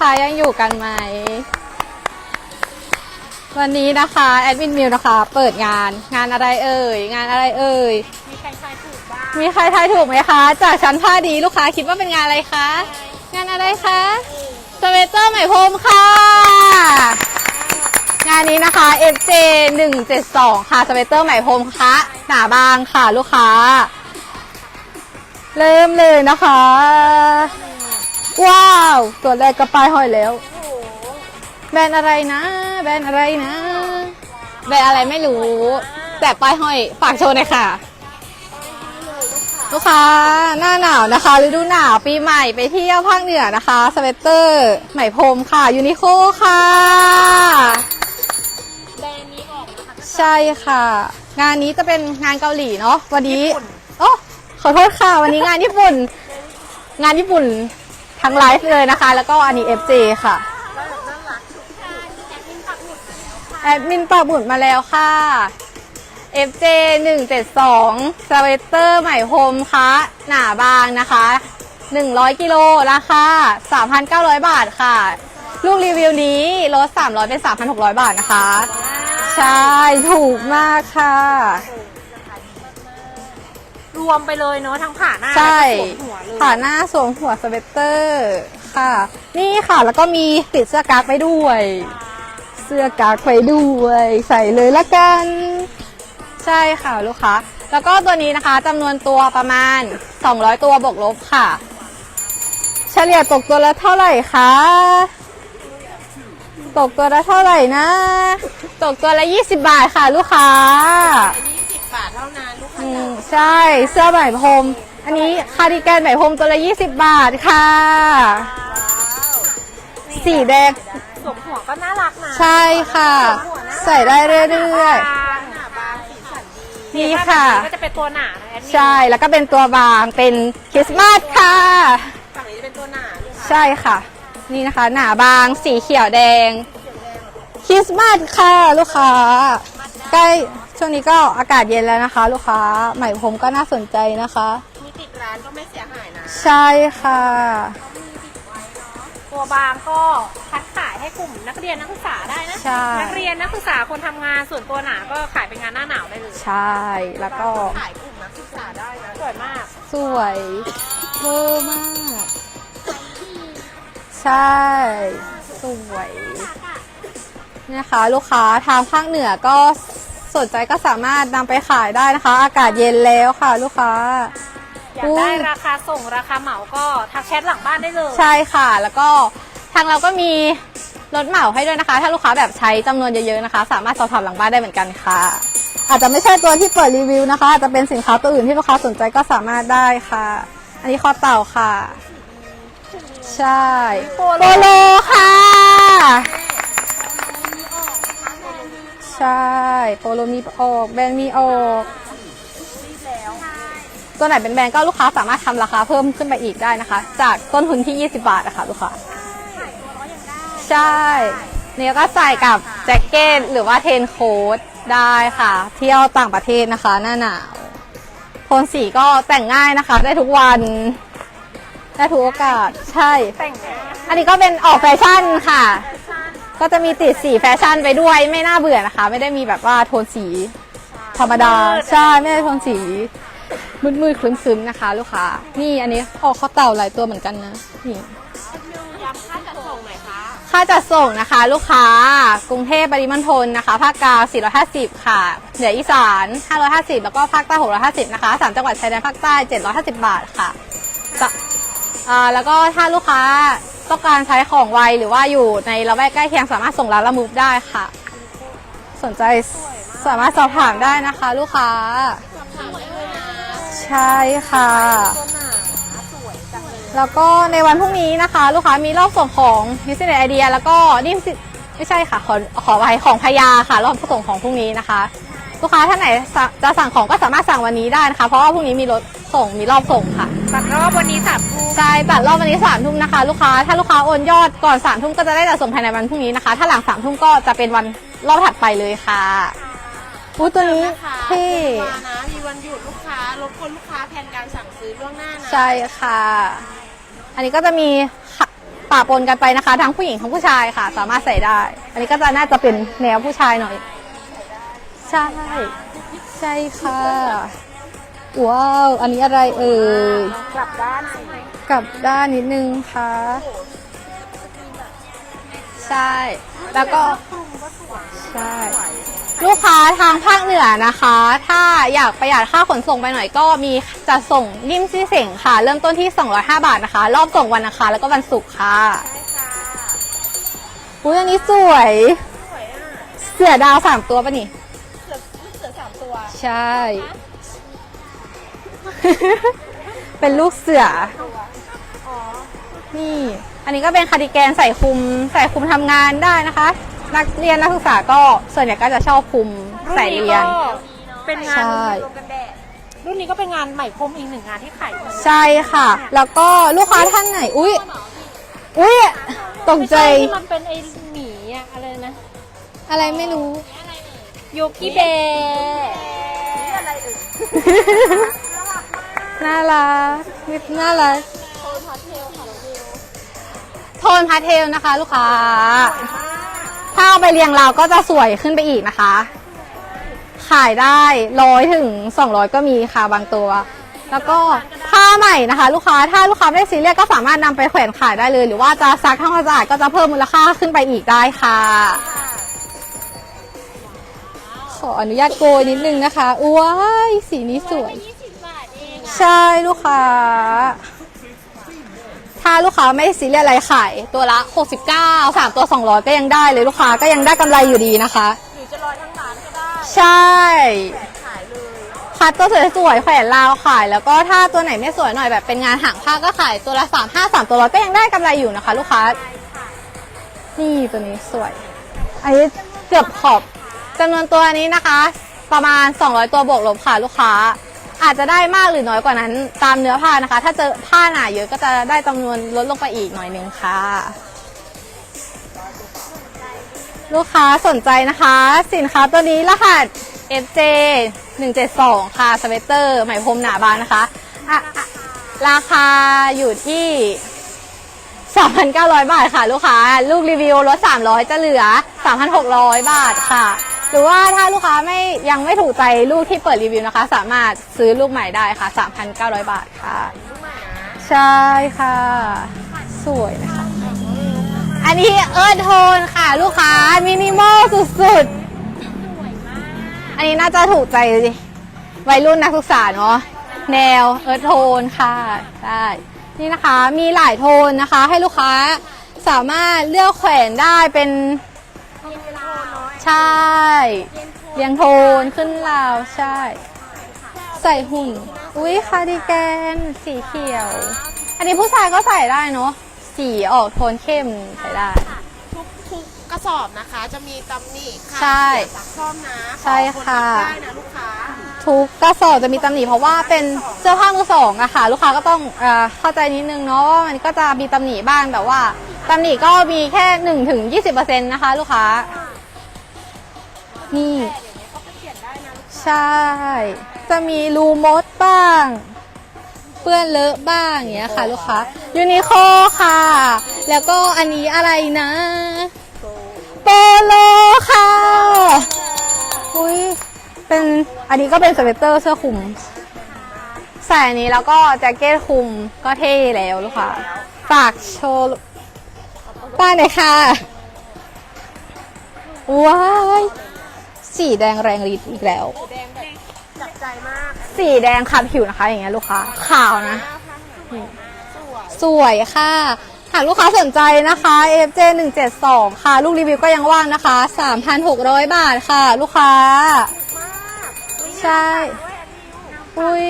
ค้ายังอยู่กันไหม วันนี้นะคะแอดมินมิวนะคะ เปิดงานงานอะไรเอ่ย งานอะไรเอ่ย มีใครทายถูกบ้างมีใครทายถูกไหมคะ จากชั้นผ้าดีลูกค้าคิดว่าเป็นงานอะไรคะ งานอะไรคะสเวตเตอร์ไหมพรมค่ะ งานนี้นะคะ FJ 172 ค่ะสเวตเตอร์ไหมพรมคะหนาบางค่ะลูกค้า เริ่มเลยนะคะ ว้าว ตัวแรกก็ป้ายห้อยแล้ว โอ้โหแบรนด์อะไรนะ แบรนด์อะไรนะ แบรนด์อะไรไม่รู้ แต่ป้ายห้อยฝากโชว์หน่อยค่ะ ลูกค้าหน้าหนาวนะคะฤดูหนาวปีใหม่ไปเที่ยวภาคเหนือนะคะสเวตเตอร์ไหมพรมค่ะยูนิโคค่ะ แบรนด์นี้ออกนะคะใช่ค่ะ งานนี้จะเป็นงานเกาหลีเนาะวันนี้โอ้ขอโทษค่ะ วันนี้งานญี่ปุ่น งานญี่ปุ่น ทั้งไลฟ์เลยนะคะ แล้วก็อันนี้ FJ ค่ะน่ารักน่ารักทุกท่านที่แอดมินปักหมุดแอดมินปักหมุดมาแล้วค่ะ FJ 172สเวตเตอร์ไหมพรมคะหนาบางนะคะ 100 กิโลราคา 3,900 บาทค่ะ ลูกรีวิวนี้ลด300 เป็น 3,600 บาทนะคะ ใช่ ถูกมากค่ะ รวมไปเลยเนาะทั้งผ่าหน้าใช่ และก็สวมหัวเลย ผ่าหน้าสวมหัวสเวตเตอร์ค่ะ นี่ค่ะแล้วก็มีติดเสื้อกั๊กไปด้วย เสื้อกั๊กไปด้วย ใส่เลยละกัน ใช่ค่ะลูกค้าแล้วก็ตัวนี้นะคะจำนวนตัวประมาณ 200 ตัวบวกลบค่ะ เฉลี่ยตกตัวละเท่าไหร่คะตกตัวละเท่าไหร่นะ ตกตัวละ 20 บาทค่ะ ลูกค้ายี่สิบบาทเท่านั้นลูกค้า อืมใช่เสื้อไหมพรมอันนี้คาร์ดิแกนไหมพรมตัวละ 20 บาทค่ะ สีแดง สวมหัวก็น่ารักนะใช่ค่ะ ใส่ได้เรื่อย บางหนาบางสีสันดีนี่ค่ะถ้าแบบนี้ก็จะเป็นตัวหนานะแอดมินๆใช่แล้วก็เป็นตัวบางเป็นคริสต์มาสค่ะ ฝั่งนี้จะเป็นตัวหนาลูกค้าใช่ค่ะ นี่นะคะ หนาบางสีเขียวแดงคริสต์มาสค่ะ ลูกค้าใกล้ ช่วงนี้ก็อากาศเย็นแล้วนะคะ ลูกค้าไหมพรมก็น่าสนใจนะคะ มีติดร้านก็ไม่เสียหายนะใช่ค่ะ ตัวบางก็คัดขายให้กลุ่มนักเรียนนักศึกษาได้นะใช่ นักเรียนนักศึกษาคนทำงานส่วนตัวหนาก็ขายเป็นงานหน้าหนาวได้เลยใช่แล้วก็ขายกลุ่มนักศึกษาได้นะสวยมากสวยเวอร์มาก ใช่ สวยนี่นะคะ ลูกค้าทางภาคเหนือก็ สนใจก็สามารถนำไปขายได้นะคะ อากาศเย็นแล้วค่ะลูกค้า อยากได้ราคาส่งราคาเหมาก็ทักแชทหลังบ้านได้เลยใช่ค่ะ แล้วก็ทางเราก็มีรถเหมาให้ด้วยนะคะ ถ้าลูกค้าแบบใช้จำนวนเยอะๆนะคะ สามารถสอบถามหลังบ้านได้เหมือนกันค่ะ อาจจะไม่ใช่ตัวที่เปิดรีวิวนะคะ อาจจะเป็นสินค้าตัวอื่นที่ลูกค้าสนใจก็สามารถได้ค่ะ อันนี้คอเต่าค่ะ ใช่โปโลค่ะ ใช่ โปโลมีออก แบรนด์มีออก ตัวไหนเป็นแบรนด์ก็ลูกค้าสามารถทำราคาเพิ่มขึ้นไปอีกได้นะคะ จากต้นทุนที่ 20 บาทนะคะลูกค้า ใช่ เนี่ยก็ใส่กับแจ็คเก็ตหรือว่าเทนโค้ทได้ค่ะ เที่ยวต่างประเทศนะคะหน้าหนาวโทนสีก็แต่งง่ายนะคะ ได้ทุกวัน ได้ทุกโอกาส ใช่ แต่งหน้าอันนี้ก็เป็นออกแฟชั่นค่ะ ก็จะมีติดสีแฟชั่นไปด้วยไม่น่าเบื่อนะคะ ไม่ได้มีแบบว่าโทนสีธรรมดาใช่ไม่ได้โทนสีมืดๆคลึ้มๆนะคะ ลูกค้า นี่อันนี้ออกข้อเต่าหลายตัวเหมือนกันนะนี่ย้ำค่าจัดส่งหน่อยค่ะค่าจัดส่งนะคะ ลูกค้ากรุงเทพปริมณฑลนะคะภาคกลาง450 ค่ะเหนืออีสาน 550 แล้วก็ภาคใต้650 นะคะสามจังหวัดชายแดนภาคใต้ 750 บาทค่ะจะอ่าแล้วก็ถ้าลูกค้า ต้องการใช้ของไวหรือว่าอยู่ในละแวกใกล้เคียงสามารถส่งร้านละมูฟได้ค่ะ สนใจสามารถสอบถามได้นะคะ ลูกค้า ใช่ค่ะ แล้วก็ในวันพรุ่งนี้นะคะ ลูกค้ามีรอบส่งของ b u s i n e s s Idea แล้วก็นี่สิไม่ใช่ค่ะ ขอขอไว้ของพยาค่ะ รอบส่งของพรุ่งนี้นะคะ ลูกค้าท่านไหนจะสั่งของก็สามารถสั่งวันนี้ได้นะคะ เพราะว่าพรุ่งนี้มีรถ ส่งมีรอบส่งค่ะ ตัดรอบวันนี้สามทุ่มใช่ตัดรอบวันนี้สามทุ่มนะคะ ลูกค้าถ้าลูกค้าโอนยอดก่อนสามทุ่มก็จะได้จัดส่งภายในวันพรุ่งนี้นะคะ ถ้าหลังสามทุ่มก็จะเป็นวันรอบถัดไปเลยค่ะอู้ตัวนี้นะคะที่มานะมีวันหยุดลูกค้ารบกวนลูกค้าแทนการสั่งซื้อล่วงหน้านะใช่ค่ะ อันนี้ก็จะมีค่ะปะปนกันไปนะคะ ทั้งผู้หญิงทั้งผู้ชายค่ะ สามารถใส่ได้ อันนี้ก็จะน่าจะเป็นแนวผู้ชายหน่อย ใช่ ใช่ค่ะ ว้าว อันนี้อะไรเอ่ย กลับด้านกลับด้านนิดนึงค่ะ ใช่ แล้วก็ ใช่ ลูกค้าทางภาคเหนือนะคะ ถ้าอยากประหยัดค่าขนส่งไปหน่อยก็มีจะส่งนิ่มซี่เสงค่ะ เริ่มต้นที่ 205 บาทนะคะ รอบส่งวันอังคารแล้วก็วันศุกร์ค่ะใช่ค่ะอุ้ยอันนี้สวย สวยอะ เสือดาวสามตัวปะนี่ เสือลูกเสือสามตัว ใช่ เป็นลูกเสืออ๋อนี่ อันนี้ก็เป็นคาร์ดิแกนใส่คลุม ใส่คลุมทำงานได้นะคะ นักเรียนนักศึกษาก็ส่วนใหญ่ก็จะชอบคลุมใส่เรียน เป็นงานใช่ รุ่นนี้ก็เป็นงานใหม่พรมอีกหนึ่งงานที่ขายดีใช่ค่ะ แล้วก็ลูกค้าท่านไหน อุ้ยอุ้ยตกใจ ไม่ช่ที่มันเป็นไอหมีอะอะไรนะอะไรไม่รู้ โยกิเบะ น่ารักนิดน่ารักโทนพาสเทลนะคะ ลูกค้า ถ้าเอาไปเรียงราวก็จะสวยขึ้นไปอีกนะคะ ขายได้ร้อยถึงสองร้อยก็มีค่ะบางตัว แล้วก็ผ้าใหม่นะคะ ลูกค้าถ้าลูกค้าไม่ได้ซีเรียสก็สามารถนำไปแขวนขายได้เลย หรือว่าจะซักทำความสะอาดก็จะเพิ่มมูลค่าขึ้นไปอีกได้ค่ะ ขออนุญาตโกยนิดนึงนะคะว้ยสีนี้สวย ใช่ลูกค้า ถ้าลูกค้าไม่ได้ซีเรียสอะไรขายตัวละ 69 3 ตัว 200 ก็ยังได้เลยลูกค้าก็ยังได้กำไรอยู่ดีนะคะ หรือจะรอทั้งร้านก็ได้ใช่ขายเลยคัดตัวสวยๆแขวนราวขาย แล้วก็ถ้าตัวไหนไม่สวยหน่อยแบบเป็นงานหางผ้าก็ขายตัวละ 3 5 3 ตัวร้อยก็ยังได้กำไรอยู่นะคะ ลูกค้า นี่ตัวนี้สวย อันนี้เกือบขอบจำนวนตัวนี้นะคะ ประมาณ 200 ตัวบวกลบค่ะลูกค้า อาจจะได้มากหรือน้อยกว่านั้นตามเนื้อผ้านะคะ ถ้าเจอผ้าหนาเยอะก็จะได้จำนวนลดลงไปอีกหน่อยหนึ่งค่ะ ลูกค้าสนใจนะคะ สินค้าตัวนี้รหัส FJ 172 ค่ะสเวตเตอร์ไหมพรมหนาบางนะคะะะราคาอยู่ที่ 3,900 บาทค่ะ ลูกค้า ลูกรีวิวลด300 จะเหลือ 3,600 บาทค่ะ หรือว่าถ้าลูกค้าไม่ยังไม่ถูกใจลูกที่เปิดรีวิวนะคะ สามารถซื้อลูกใหม่ได้ค่ะ 3,900 บาทค่ะ ใช่ค่ะ สวยนะคะ อันนี้เอิร์ธโทนค่ะ ลูกค้ามินิมอลสุดๆ อันนี้น่าจะถูกใจวัยรุ่นนักศึกษาเนาะแนวเอิร์ธโทนค่ะใช่นี่นะคะมีหลายโทนนะคะ ให้ลูกค้าสามารถเลือกแขวนได้เป็น ใช่เรียงโทนขึ้นราวใช่ ใส่หุ่น อุ้ยคาร์ดิแกนสีเขียว อันนี้ผู้ชายก็ใส่ได้เนาะสีออกโทนเข้มใส่ได้ ทุกทุกกระสอบนะคะจะมีตำหนิค่ะใช่เสียสักซ่อมนะใช่ค่ะ ขอคนรับได้นะลูกค้าทุกกระสอบจะมีตำหนิเพราะว่าเป็นเสื้อผ้ามือสองอะค่ะ ลูกค้าก็ต้องเออเข้าใจนิดนึงเนาะว่ามันก็จะมีตำหนิบ้างแต่ว่าตำหนิก็มีแค่หนึ่งถึงยี่สิบเปอร์เซ็นต์นะคะ ลูกค้า นี่ ใช่ จะมีรูมดบ้าง เปื้อนเลอะบ้างอย่างเงี้ยค่ะ ลูกค้ายูนิโคค่ะ แล้วก็อันนี้อะไรนะ โปโลค่ะ อุ้ยเป็นอันนี้ก็เป็นสเวตเตอร์เสื้อคลุมใส่อันนี้แล้วก็แจ็คเก็ตคลุมก็เท่แล้วลูกค้าฝากโชว์ป้าหน่อยค่ะ ว้าย สีแดงแรงฤทธิ์อีกแล้วจับใจมากสีแดงขับผิวนะคะ อย่างเงี้ยลูกค้าขาวนะ สวยสวยค่ะ หากลูกค้าสนใจนะคะ FJ 172ค่ะ ลูกรีวิวก็ยังว่างนะคะ 3,600 บาทค่ะ ลูกค้าใช่ อุ้ย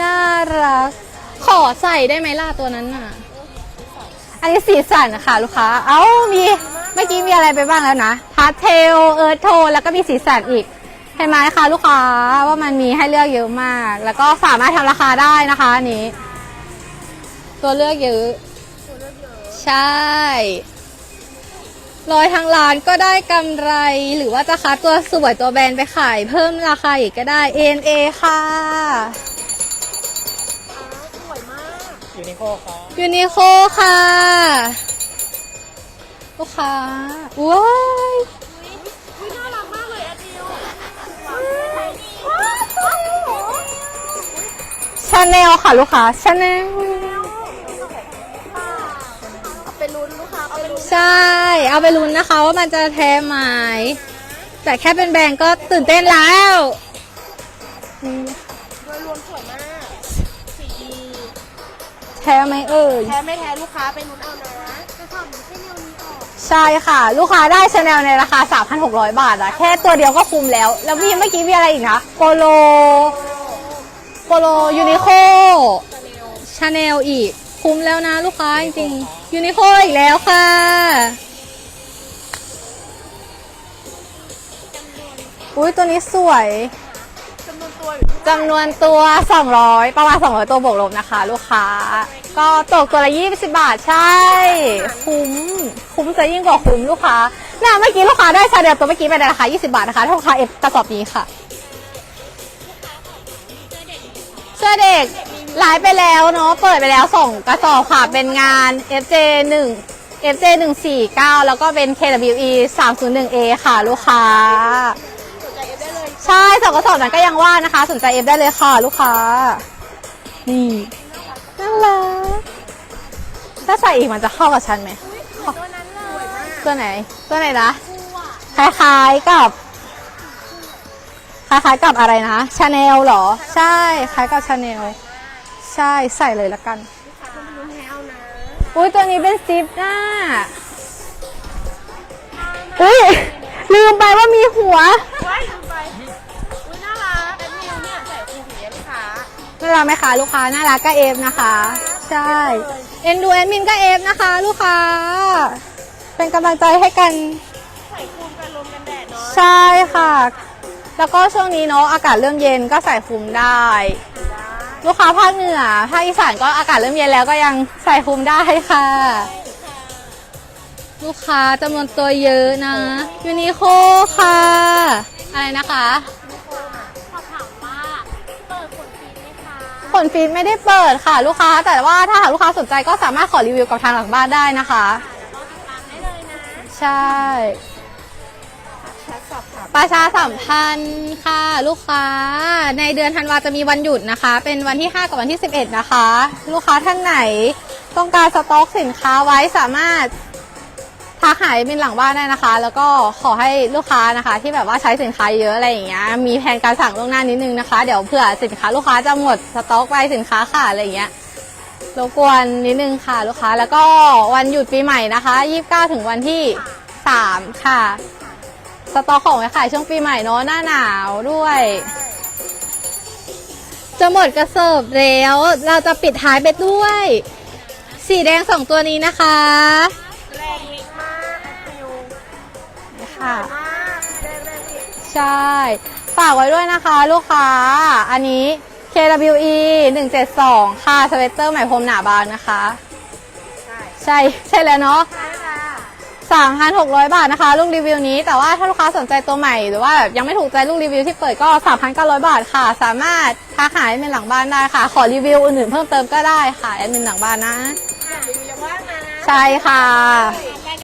น่ารัก ขอใส่ได้ไหมล่ะตัวนั้นน่ะ อันนี้สีสันค่ะ ลูกค้า เอ้ามีเมื่อกี้มีอะไรไปบ้างแล้วนะพา สเทลเอิร์ธโทนแล้วก็มีสีสันอีกเห็นไหมคะลูกค้าว่ามันมีให้เลือกเยอะมาก แล้วก็สามารถทำราคาได้นะคะอันนี้ ตัวเลือกเยอะใช่ร้อยทางร้านก็ได้กำไรหรือว่าจะคัดตัวสวยตัวแบรนด์ไปขาย เพิ่มราคาอีกก็ได้ ANA ค่ะสวยมากวยูนิโคครับยูนิโคค่ะ ลูกค้าว้ายน่ารักมากเลยอะดิวชาแนลค่ะลูกค้าชาแนลเอาไปลุ้นลูกค้าเอาไปลุ้นใช่ เอาไปลุ้นนะคะว่ามันจะแท้ไหมแต่แค่เป็นแบรนด์ก็ตื่นเต้นแล้วนี่โดยรวมสวยมากสีดีแท้ไหมเอ่ยแท้ไม่แท้ลูกค้าไปลุ้นเอานะกระ ใช่ค่ะ ลูกค้าได้ชาแนลในราคา 3,600 บาทอะแค่ตัวเดียวก็คุ้มแล้ว แล้วมีเมื่อกี้มีอะไรอีกนะโปโลโปโลยูนิโคชาแนลอีก คุ้มแล้วนะลูกค้าจริงๆยูนิโคอีกแล้วค่ะอุ้ยตัวนี้สวย ตัวอยู่ที่จำนวนตัว 200 ประมาณ 200 ตัวบวกลบนะคะ ลูกค้า ก็ตกตัวละ20บาทใช่ คุ้ม คุ้มจะยิ่งกว่าคุ้มลูกค้าน่ะเมื่อกี้ลูกค้าได้ชาเดียวตัวเมื่อกี้ไปในราคา 20 บาทนะคะถ้าลูกค้าเอฟกระสอบนี้ค่ะเสื้อเด็กไลฟ์ไปแล้วเนาะ เปิดไปแล้วส่งกระสอบค่ะ เป็นงาน FJ 1 FJ 149แล้วก็เป็น KWE 301A ค่ะ ลูกค้า ใช่สองกระสอบนั้นก็ยังว่างนะคะ สนใจเอฟได้เลยค่ะ ลูกค้า นี่น่ารักถ้าใส่อีกมันจะเข้ากับฉันไหมตัวนั้นเลยมากตัวไหน ตัวไหนนะคล้ายๆกับคล้ายๆกับอะไรนะชาแนลหรอ ใช่ คล้ายกับชาแนลใช่ใส่เลยละกันลูกค้าต้องไปลุ้นให้เอานะอุ้ยตัวนี้เป็นซิปหน้าอุ้ยลืมไปว่ามีหัว น่ารักไหมคะลูกค้าน่ารักก็เอฟนะคะ ใช่เอ็นดูแอดมินก็เอฟนะคะ ลูกค้า เป็นกำลังใจให้กันใส่คูมกันลมกันแดดเนาะใช่ค่ะ แล้วก็ช่วงนี้เนาะอากาศเริ่มเย็นก็ใส่คลุมได้ ลูกค้าภาคเหนือภาคอีสานก็อากาศเริ่มเย็นแล้วก็ยังใส่คลุมได้ค่ะ ลูกค้าจำนวนตัวเยอะนะยูนิโคค่ะ อะไรนะคะ ผลฟีดไม่ได้เปิดค่ะลูกค้า แต่ว่าถ้าหากลูกค้าสนใจก็สามารถขอรีวิวกับทางหลังบ้านได้นะคะตามได้เลยนะใช่แชทสอบถามประชาสัมพันธ์ค่ะ ลูกค้า ในเดือนธันวาจะมีวันหยุดนะคะ เป็นวันที่ 5 กับวันที่ 11 นะคะ ลูกค้าท่านไหน ต้องการสต็อกสินค้าไว้สามารถ ทักหายเป็นหลังบ้านได้นะคะ แล้วก็ขอให้ลูกค้านะคะ ที่แบบว่าใช้สินค้าเยอะอะไรอย่างเงี้ยมีแผนการสั่งล่วงหน้านิดนึงนะคะ เดี๋ยวเผื่อสินค้าลูกค้าจะหมดสต็อกไปสินค้าขาดอะไรอย่างเงี้ยรบกวนนิดนึงค่ะลูกค้า แล้วก็วันหยุดปีใหม่นะคะ29ถึงวันที่3ค่ะ สต็อกของไว้ขายช่วงปีใหม่เนาะหน้าหนาวด้วย จะหมดกระสอบแล้ว เราจะปิดท้ายไปด้วย สีแดงสองตัวนี้นะคะ ค่ะมากแรงแรงวิกใช่ ฝากไว้ด้วยนะคะ ลูกค้า อันนี้ KWE 172 ค่ะ สเวตเตอร์ไหมพรมหนาบางนะคะ ใช่ใช่ใช่แล้วเนาะใช่ค่ะ3,600 บาทนะคะ ลูกรีวิวนี้ แต่ว่าถ้าลูกค้าสนใจตัวใหม่ หรือว่าแบบยังไม่ถูกใจลูกรีวิวที่เปิดก็ 3,900 บาทค่ะ สามารถทักหาแอดมินหลังบ้านได้ค่ะ ขอรีวิวอื่นๆเพิ่มเติมก็ได้ค่ะแอดมินหลังบ้านนะรีวิวยังว่างนะใช่ค่ะใช่